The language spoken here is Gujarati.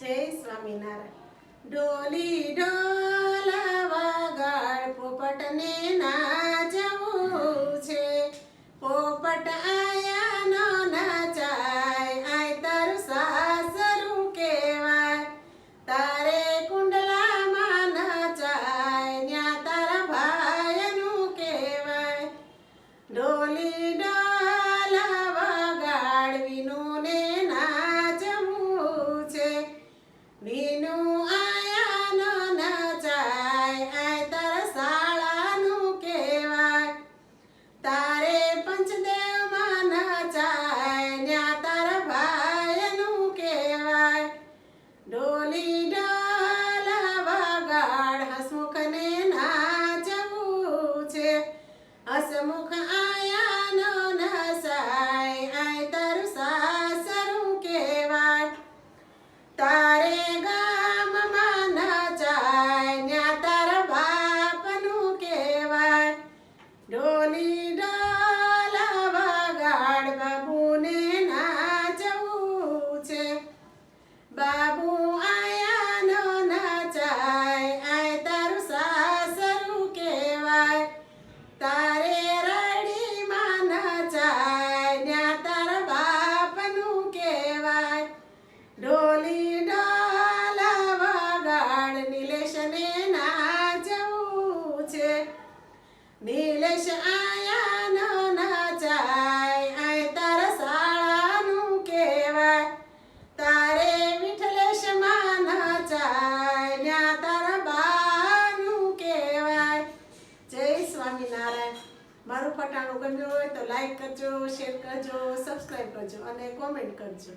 જય સ્વામિનારાયણ ડોલી ડોલાવા હસમુખ આયા ડોલી ડોલાવા ગાળ નિલેશને છે. નિલેશ આયા નો નાચાય, આય તારા શાળાનું કહેવાય. તારે વિઠ્ઠલેશમાં નાચાય, ન્યા તારા બાનું કહેવાય. જય સ્વામિનારાયણ. મારું ફટાણું ગમ્યું હોય તો લાઈક કરજો શેર કરજો સબસ્ક્રાઈબ કરજો અને કોમેન્ટ કરજો.